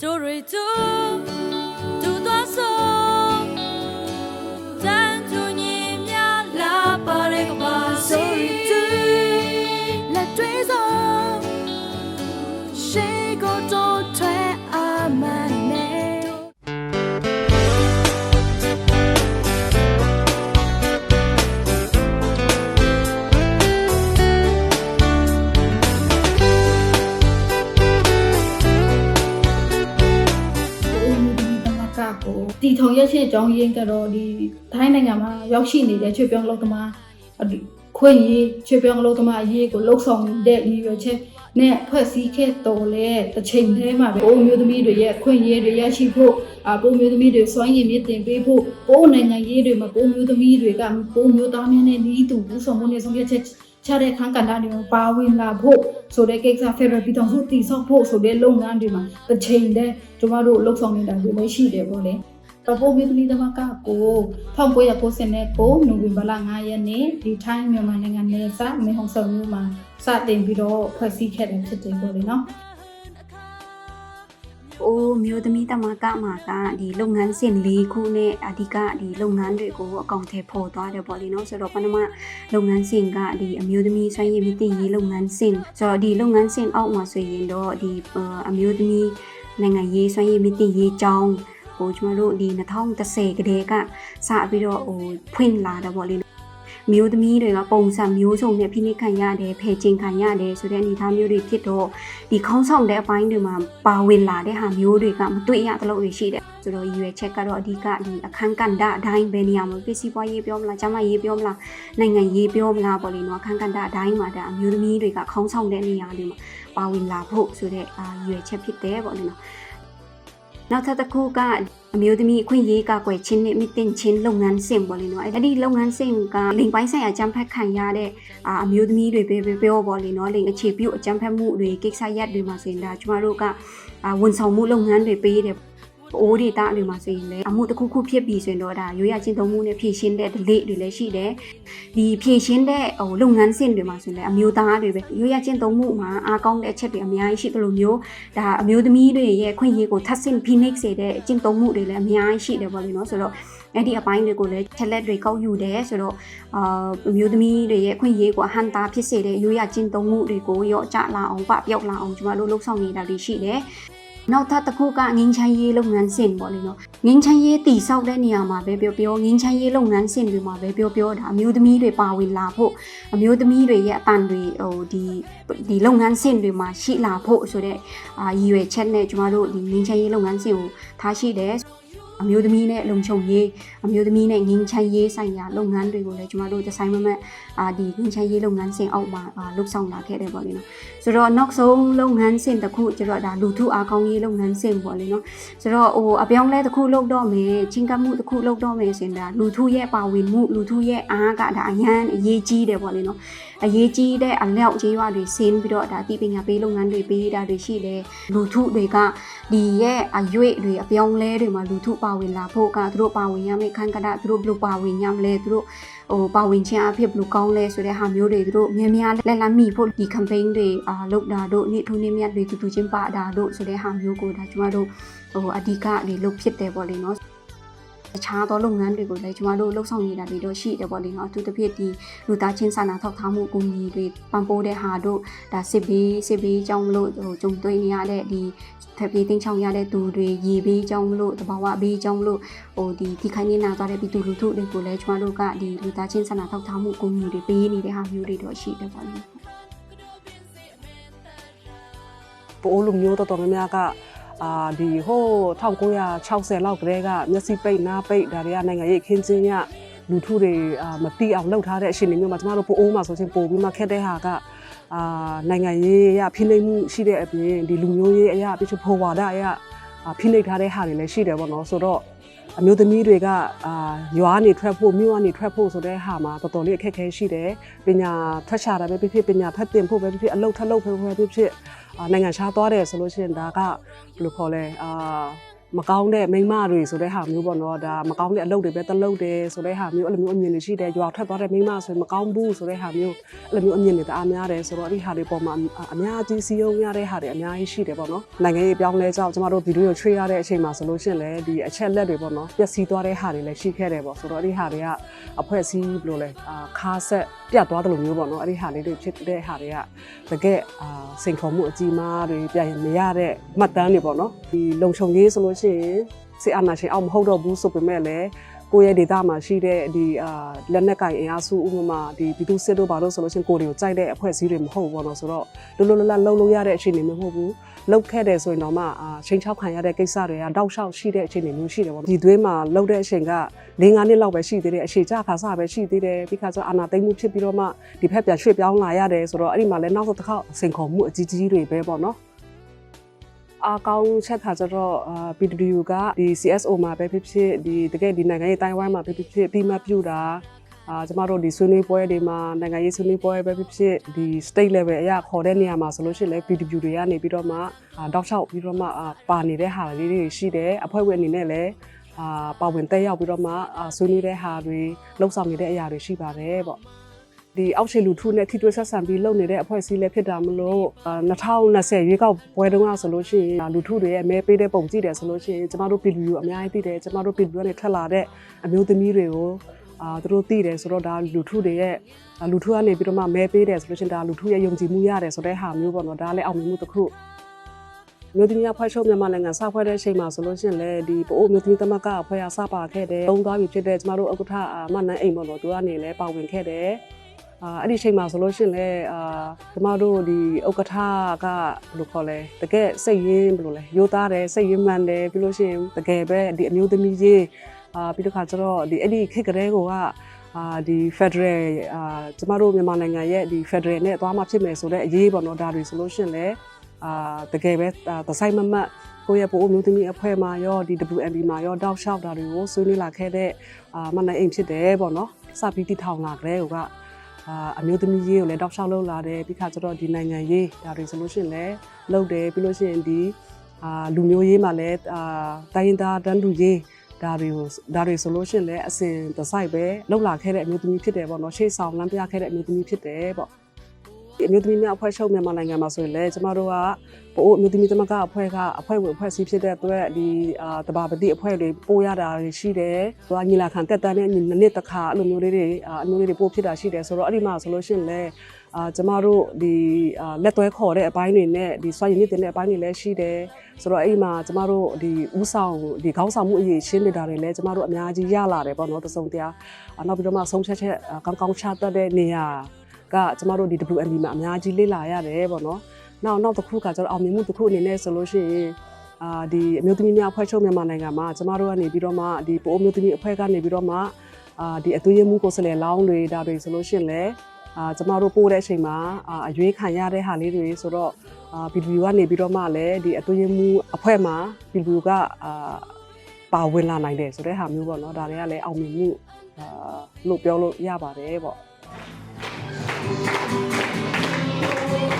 ကျိုးတွေကျိုး ဒီသမကကိုတီထုံရက်ချင်းအကြောင်းရင်းကတော့ဒီထိုင်းနိုင်ငံမှာရောက်ရှိနေတဲ့ချွေပြောင်းလောက်သမားအဒီခွင့်ရေးချွေပြောင်းလောက်သမားအရေးကိုလှုပ်ဆောင်တဲ့ရည်ရွယ်ချက်နဲ့ဖွဲ့စည်းခဲ့တော်လဲတစ်ချိန်တည်းမှာပဲပိုးမျိုးသမီးတွေရဲ့ခွင့်ရေးတွေရရှိဖို့အပိုးမျိုးသမီးတွေစွမ်းရည်မြင့်တင်ပေးဖို့ပိုးနိုင်ငံရေးတွေမှာပိုးမျိုးသမီးတွေကပိုးမျိုးသားများနဲ့ဤသူဘူးဆောင်မှုနဲ့ဆုံးဖြတ်ချက် ချတဲ့ခန်းကဏ္ဍတွေမှာပါဝင်လာဖို့ဆိုတဲ့ကိစ္စဖက်ဒရယ်ပြည်ထောင်စုတည်ဆောက်ဖို့ဆိုတဲ့လုပ်ငန်းတွေမှာတစ်ချိန်တည်းကျမတို့လှုပ်ဆောင်နေတာတွေလည်းရှိတယ်ပေါ့လေ။တော့ပို့ပြီးသမီးသမကကို1999နိုဝင်ဘာလ9ရက်နေ့ဒီထိုင်းမြန်မာနိုင်ငံနယ်စပ်မေဟုံဆုံမြို့မှာစတင်ပြီးတော့ဖွဲ့စည်းခဲ့တယ်ဖြစ်တယ်ပေါ့လေနော်။ အိုးမျိုးသမီးတမကမှာကဒီလုပ်ငန်းစဉ်လေးခုနဲ့အဓိကဒီလုပ်ငန်းတွေကိုအကောင့်ထဲပေါ်သွားတယ်ပေါ့လေနော်ဆိုတော့ပထမလုပ်ငန်းစဉ်ကဒီအမျိုးသမီးစွမ်းရည်မြင့်တင်ရေးလုပ်ငန်းစဉ်ဆိုတော့ဒီလုပ်ငန်းစဉ်အောက်မှာဆိုရင်တော့ဒီအမျိုးသမီးနိုင်ငံရေးစွမ်းရည်မြင့်တင်ရေးကြောင်းဟိုကျမတို့ဒီ2010ကတည်းကစပြီးတော့ဟိုဖွင့်လာတယ်ပေါ့လေ မျိုးသမီးတွေကပုံစံမျိုးစုံနဲ့ဖိနှိပ်ခံရတယ်ဖယ်ကျင်ခံရတယ်ဆိုတဲ့အနေအထားမျိုးတွေဖြစ်တော့ဒီခေါင်းဆောင်တဲ့အပိုင်းတွေမှာပါဝင်လာတဲ့ဟာမျိုးတွေကမတွေ့ရသလိုတွေရှိတယ်ဆိုတော့ရည်ရွယ်ချက်ကတော့အဓိကဒီအခန်းကဏ္ဍအတိုင်းပဲနေရာမှာပစ္စည်းပွားရေးပြောမလားကျမရေးပြောမလားနိုင်ငံရေးပြောမလားပေါ့လေနော်အခန်းကဏ္ဍအတိုင်းမှာဒါအမျိုးသမီးတွေကခေါင်းဆောင်တဲ့နေရာတွေမှာပါဝင်လာဖို့ဆိုတဲ့အာရည်ရွယ်ချက်ဖြစ်တယ်ပေါ့လေနော်နောက်ထပ်တစ်ခုက အမျိုးသမီးအခွင့်အရေးကကွယ်ချင်းနဲ့မြင့်တင်ချင်းလုပ်ငန်းစဉ်ပေါ့လေနော်အဲ့ဒီလုပ်ငန်းစဉ်ကလိန်ပိုင်းဆိုင်ရာအကြမ်းဖက်ခံရတဲ့အာအမျိုးသမီးတွေပဲပဲပြောပေါ့လေနော်လိန်အခြေပြုအကြမ်းဖက်မှုတွေကိစ္စရပ်တွေမှာဆိုရင်ဒါကျမတို့ကအာဝန်ဆောင်မှုလုပ်ငန်းတွေပေးတယ် အိုးဒေတာတွေမှာဆိုရင်လည်းအမှုတစ်ခုခုဖြစ်ပြီဆိုရင်တော့ဒါရိုးရချင်းသုံးမှုနဲ့ဖြည့်ရှင်းတဲ့ delay တွေလည်းရှိတယ်ဒီဖြည့်ရှင်းတဲ့ဟိုလုပ်ငန်းစဉ်တွေမှာဆိုရင်လည်းအမျိုးသားတွေပဲရိုးရချင်းသုံးမှုမှာအားကောင်းတဲ့အချက်တွေအများကြီးရှိတယ်လို့မျိုးဒါအမျိုးသမီးတွေရဲ့ခွင့်ရေးကိုထပ်ဆင့် phoenix စေတဲ့အကျင့်သုံးမှုတွေလည်းအများကြီးရှိတယ်ပေါ့လေနော်ဆိုတော့အဲ့ဒီအပိုင်းတွေကိုလည်းချက်လက်တွေကောက်ယူတယ်ဆိုတော့အာအမျိုးသမီးတွေရဲ့ခွင့်ရေးကိုအဟန်တာဖြစ်စေတဲ့ရိုးရချင်းသုံးမှုတွေကိုရော့ကျလာအောင်ပပြောက်လာအောင်ကျမတို့လှုပ်ဆောင်နေတာတွေရှိတယ် နောက်ထပ်တစ်ခုကငင်းချမ်းရေးလုပ်ငန်းစဉ်ပေါ့လေနော်ငင်းချမ်းရေးတည်ဆောက်တဲ့နေရာမှာပဲပြောပြောငင်းချမ်းရေးလုပ်ငန်းစဉ်တွေမှာပဲပြောပြောဒါအမျိုးသမီးတွေပါဝင်လာဖို့အမျိုးသမီးတွေရဲ့အတန်တွေဟိုဒီဒီလုပ်ငန်းစဉ်တွေမှာရှိလာဖို့ဆိုတဲ့အာရည်ရွယ်ချက်နဲ့ကျမတို့ဒီငင်းချမ်းရေးလုပ်ငန်းစဉ်ကိုထားရှိတယ်အမျိုးသမီးနဲ့လုံခြုံရေးအမျိုးသမီးနဲ့ငင်းချမ်းရေးဆိုင်ရာလုပ်ငန်းတွေကိုလည်းကျမတို့ဒီဇိုင်းမမတ်အာဒီငင်းချမ်းရေးလုပ်ငန်းစဉ်အောက်မှာအာလှုပ်ဆောင်လာခဲ့တယ်ပေါ့လေနော်ဆိုတော့နောက်ဆုံးလုပ်ငန်းစဉ်တစ်ခုကျတော့ဒါလူထုအားကောင်းရေးလုပ်ငန်းစဉ်ပေါ့လေနော်ဆိုတော့ဟိုအပြောင်းလဲတစ်ခုလုပ်တော့မယ်ချင်းကပ်မှုတစ်ခုလုပ်တော့မယ်ဆိုရင်ဒါလူထုရဲ့ပါဝင်မှုလူထုရဲ့အားကဒါအရန်အရေးကြီးတယ်ပေါ့လေနော်အရေးကြီးတဲ့အလျောက်ကြေးရွာတွေဆင်းပြီးတော့ဒါတိပညာပေးလုပ်ငန်းတွေပေးတာတွေရှိတယ်လူထုတွေကဒီရဲ့အရွေ့တွေအပြောင်းလဲတွေမှာလူထုပါဝင်လာဖို့ကသူတို့ပါဝင်ရမယ့်ခန်းကဏ္ဍသူတို့ဘယ်လိုပါဝင်ရမလဲသူတို့ဟိုပါဝင်ခြင်းအဖြစ်ဘယ်လိုကောင်းလဲဆိုတဲ့ဟာမျိုးတွေသူတို့များများလက်လက်မိဖို့ဒီ campaign တွေအာလုပ်တာတို့နေ့ထိုးနေ့မြတ်တွေတူတူချင်းပါတာတို့ဆိုတဲ့ဟာမျိုးကိုဒါကျမတို့ဟိုအဓိကတွေလုပ်ဖြစ်တယ်ပေါ့လေနော်တခြားသောလုပ်ငန်းတွေကိုလည်းကျမတို့လှုပ်ဆောင်နေတာတွေတော့ရှိတယ်ပေါ့လေနော်အထူးသဖြင့်ဒီလူသားချင်းစာနာထောက်ထားမှုအကူအညီတွေပံ့ပိုးတဲ့ဟာတို့ဒါစစ်ဘေးစစ်ဘေးကြောင့်မလို့ဟိုကြုံတွေ့နေရတဲ့ဒီဖက်ပြေးတင်းချောင်ရတဲ့သူတွေရေဘေးကြောင့်မလို့တဘာဝဘေးကြောင့်မလို့ဟိုဒီဒီခိုင်းနေနာသွားတဲ့ပြည်သူလူထုတွေကိုလည်းကျမတို့ကဒီလူသားချင်းစာနာထောက်ထားမှုအကူအညီတွေပေးနေတဲ့ဟာမျိုးတွေတော့ရှိတယ်ပေါ့လေ ပိုးလူမျိုးတော်တော်များများကအာဒီဟို1960လောက်ကတည်းကမျက်စိပိတ်နားပိတ်ဒါတွေကနိုင်ငံရေးခင်းချင်းရလူထုတွေအာမတိအောင်လှုပ်ထားတဲ့အရှင်တွေမျိုးမှာကျမတို့ပိုအိုးမှာဆိုချင်းပိုပြီးမှခက်တဲ့ဟာကအာနိုင်ငံရေးရဖိနှိပ်မှုရှိတဲ့အပြင်ဒီလူမျိုးရေးအရာပြချဖော်ဝါဒအရာအာဖိနှိပ်ထားတဲ့ဟာတွေလည်းရှိတယ်ပေါ့နော်ဆိုတော့အမျိုးသမီးတွေကအာရွာနေထွက်ဖို့မြို့ကနေထွက်ဖို့ဆိုတဲ့ဟာမှာတော်တော်လေးအခက်အခဲရှိတယ်ပညာထွက်ရှာတာပဲဖြစ်ဖြစ်ပညာဖတ်တင်ဖို့ပဲဖြစ်ဖြစ်အလုပ်ထပ်လုပ်ဖို့ပဲဖြစ်ဖြစ်အာ နိုင်ငံခြားသွားတယ်ဆိုလို့ရှိရင်ဒါကဘယ်လိုခေါ်လဲအာ မကောင်းတဲ့မိန်းမတွေဆိုတဲ့ဟာမျိုးပေါ့နော်ဒါမကောင်းတဲ့အလုပ်တွေပဲတလုပ်တယ်ဆိုတဲ့ဟာမျိုးအဲ့လိုမျိုးအမြင်တွေရှိတယ်ကြွာထွက်သွားတဲ့မိန်းမဆိုရင်မကောင်းဘူးဆိုတဲ့ဟာမျိုးအဲ့လိုမျိုးအမြင်တွေတအားများတယ်ဆိုတော့အဲ့ဒီဟာတွေပေါ်မှာအများကြီးစီးရုံးရတဲ့ဟာတွေအများကြီးရှိတယ်ပေါ့နော်နိုင်ငံရေးပြောင်းလဲကြောင့်ကျမတို့ဗီဒီယိုချွေးရတဲ့အချိန်မှာဆိုလို့ရှိရင်လည်းဒီအချက်လက်တွေပေါ့နော်ပျက်စီးသွားတဲ့ဟာတွေလည်းရှိခဲ့တယ်ပေါ့ဆိုတော့အဲ့ဒီဟာတွေကအဖွဲ့အစည်းဘယ်လိုလဲအာခါဆက်ပြတ်သွားတယ်လို့မျိုးပေါ့နော်အဲ့ဒီဟာလေးတွေဖြစ်တဲ့ဟာတွေကတကယ်အာစိန်ခေါ်မှုအကြီးမားတွေပြန်မရတဲ့မှတ်တမ်းတွေပေါ့နော်ဒီလုံခြုံရေးဆိုလို့ရှိရင်စစ်အာဏာရှင်အောက်မဟုတ်တော့ဘူးဆိုပေမဲ့လည်းကိုယ့်ရဲ့ဒေတာမှာရှိတဲ့ဒီအာလက်နက်ကင်အင်အားစုဥပမာဒီပြည်သူစစ်တို့ဘာလို့ဆိုလို့ရှိရင်ကိုယ်တွေကိုကြိုက်တဲ့အဖွဲ့အစည်းတွေမဟုတ်ဘူးပေါ့နော်ဆိုတော့လွတ်လွတ်လပ်လပ်လှုပ်လို့ရတဲ့အခြေအနေမျိုးမဟုတ်ဘူးလှုပ်ခဲ့တယ်ဆိုရင်တော့မှအာချိန်ချောက်ခံရတဲ့ကိစ္စတွေကတောက်လျှောက်ရှိတဲ့အခြေအနေမျိုးရှိတယ်ပေါ့ဒီသွေးမှာလှုပ်တဲ့အချိန်က၄၅နှစ်လောက်ပဲရှိသေးတယ်အချိန်ကြာခါစားပဲရှိသေးတယ်ပြီးခါကျအာနာသိမ့်မှုဖြစ်ပြီးတော့မှဒီဖက်ပြန်ရွှေ့ပြောင်းလာရတယ်ဆိုတော့အဲ့ဒီမှာလည်းနောက်တစ်ခါစိန်ခေါ်မှုအကြီးကြီးတွေပဲပေါ့နော် အကောင်းချက်ခါကျတော့အာ PWU ကဒီ CSO မှာပဲဖြစ်ဖြစ်ဒီတကယ်ဒီနိုင်ငံရေးတိုင်းဝိုင်းမှာပဲဖြစ်ဖြစ်ပြီးမှပြုတာအာကျမတို့ဒီဆွေးနွေးပွဲတွေမှာနိုင်ငံရေးဆွေးနွေးပွဲပဲဖြစ်ဖြစ်ဒီ state level အရာခေါ်တဲ့နေရာမှာဆိုလို့ရှိရင်လည်း PWU တွေကနေပြီးတော့မှအာတောက်လျှောက်ပြီးတော့မှအာပါနေတဲ့ဟာလေးတွေရှိတယ်အဖွဲ့ဝင်အနေနဲ့လည်းအာပါဝင်တက်ရောက်ပြီးတော့မှအာဆွေးနွေးတဲ့ဟာတွေလှုပ်ဆောင်နေတဲ့အရာတွေရှိပါတယ်ပေါ့ ဒီအောက်ခြေလူထုနဲ့ထိတွေ့ဆက်ဆံပြီးလုပ်နေတဲ့အဖွဲ့အစည်းလည်းဖြစ်တာမလို့အာ2020ရွေးကောက်ပွဲတုန်းကဆိုလို့ရှိရင်လူထုတွေရဲ့မဲပေးတဲ့ပုံကြည့်တယ်ဆိုလို့ရှိရင်ကျမတို့ PLU အများကြီးသိတယ်ကျမတို့ PLU ကနေထွက်လာတဲ့အမျိုးသမီးတွေကိုအာသူတို့သိတယ်ဆိုတော့ဒါလူထုတွေရဲ့အာလူထုကနေပြီးတော့မှမဲပေးတယ်ဆိုလို့ရှိရင်ဒါလူထုရဲ့ယုံကြည်မှုရတယ်ဆိုတဲ့ဟာမျိုးပေါ့နော်ဒါလည်းအောင်မြင်မှုတစ်ခုမြို့သမီးအဖွဲ့ချုပ်မြန်မာနိုင်ငံစဖွဲ့တဲ့အချိန်မှာဆိုလို့ရှိရင်လည်းဒီပို့မြို့သမီးသမဂ္ဂအဖွဲ့အစပါခဲ့တယ်။သုံးသွားပြီဖြစ်တဲ့ကျမတို့ဥက္ကဋ္ဌအာမနန်းအိမ်ပေါ့နော်သူကနေလည်းပါဝင်ခဲ့တယ်။ အာအဲ့ဒီအချိန်မှာဆိုလို့ရှိရင်လည်းအာကျမတို့ဒီဥက္ကဋ္ဌကဘယ်လိုခေါ်လဲတကယ်စိတ်ရင်းဘယ်လိုလဲရိုးသားတယ်စိတ်ရင်းမှန်တယ်ပြီးလို့ရှိရင်တကယ်ပဲဒီအမျိုးသမီးကြီးအာပြီးတော့ခါကျတော့ဒီအဲ့ဒီခေတ်ကလေးကအာဒီ Federal အာကျမတို့မြန်မာနိုင်ငံရဲ့ဒီ Federal နဲ့သွားမှဖြစ်မယ်ဆိုတဲ့အရေးပေါ့နော်ဒါတွေဆိုလို့ရှိရင်လည်းအာတကယ်ပဲအာသဆိုင်မမတ်ကိုယ့်ရဲ့ပို့အမျိုးသမီးအဖွဲ့မှာရောဒီ WMB မှာရောတောက်လျှောက်တာတွေကိုဆွေးနွေးလာခဲ့တဲ့အာမနိုင်အိမ်ဖြစ်တယ်ပေါ့နော်စပြီးတည်ထောင်လာကြတဲ့က အာအမျိုးသမီးရေးကိုလည်းတောက်လျှောက်လုပ်လာတယ်ပြီးခါကျတော့ဒီနိုင်ငံရေးဒါတွေဆိုလို့ရှိရင်လည်းလုပ်တယ်ပြီးလို့ရှိရင်ဒီအာလူမျိုးရေးမှာလည်းအာတိုင်းရင်းသားတန်းတူရေးဒါတွေကိုဒါတွေဆိုလို့ရှိရင်လည်းအစဉ်တစိုက်ပဲလှုပ်လာခဲ့တဲ့အမျိုးသမီးဖြစ်တယ်ပေါ့နော်ရှေ့ဆောင်လမ်းပြခဲ့တဲ့အမျိုးသမီးဖြစ်တယ်ပေါ့ဒီ အမျိုးသမီးများအဖွဲ့ချုပ်မြန်မာနိုင်ငံမှာဆိုရင်လည်းကျမတို့ကပို့အမျိုးသမီးသမဂ္ဂအဖွဲ့ကအဖွဲ့ဝင်အဖွဲ့အစည်းဖြစ်တဲ့အတွက်ဒီအာတဘာပတိအဖွဲ့တွေပို့ရတာတွေရှိတယ်။သူကညီလာခံတက်တန်းနဲ့နှစ်နှစ်တစ်ခါအဲ့လိုမျိုးလေးတွေအာအမျိုးလေးတွေပို့ဖြစ်တာရှိတယ်ဆိုတော့အဲ့ဒီမှာဆိုလို့ရှိရင်လည်းအာကျမတို့ဒီအာလက်သွဲခေါ်တဲ့အပိုင်းတွေနဲ့ဒီစွမ်းရည်မြင့်တင်တဲ့အပိုင်းတွေလည်းရှိတယ်ဆိုတော့အဲ့ဒီမှာကျမတို့ဒီဥဆောင်ဒီခေါင်းဆောင်မှုအရေးရှင်းနေတာတွေလည်းကျမတို့အများကြီးရလာတယ်ပေါ့နော်တစုံတရာအာနောက်ပြီးတော့မှဆုံးဖြတ်ချက်အာကောင်းကောင်းချတတ်တဲ့နေရာ ကကျမတို့ဒီ WND မှာအများကြီးလေ့လာရတယ်ပေါ့နော်နောက်နောက်တစ်ခုကကျတော့အောင်မြင်မှုတစ်ခုအနေနဲ့ဆိုလို့ရှိရင်အာဒီအမျိုးသမီးများအဖွဲ့ချုပ်မြန်မာနိုင်ငံမှာကျမတို့ကနေပြီးတော့မှဒီပိုအမျိုးသမီးအဖွဲ့ကနေပြီးတော့မှအာဒီအသွေးရမှုကိုယ်စားလှယ်လောင်းတွေဒါတွေဆိုလို့ရှိရင်လည်းအာကျမတို့ပို့တဲ့အချိန်မှာအာအရွေးခံရတဲ့ဟာလေးတွေဆိုတော့အာ PW ကနေပြီးတော့မှလည်းဒီအသွေးရမှုအဖွဲ့မှာ PW ကအာပါဝင်လာနိုင်တယ်ဆိုတဲ့ဟာမျိုးပေါ့နော်ဒါတွေကလည်းအောင်မြင်မှုအာလို့ပြောလို့ရပါတယ်ပေါ့ Thank you.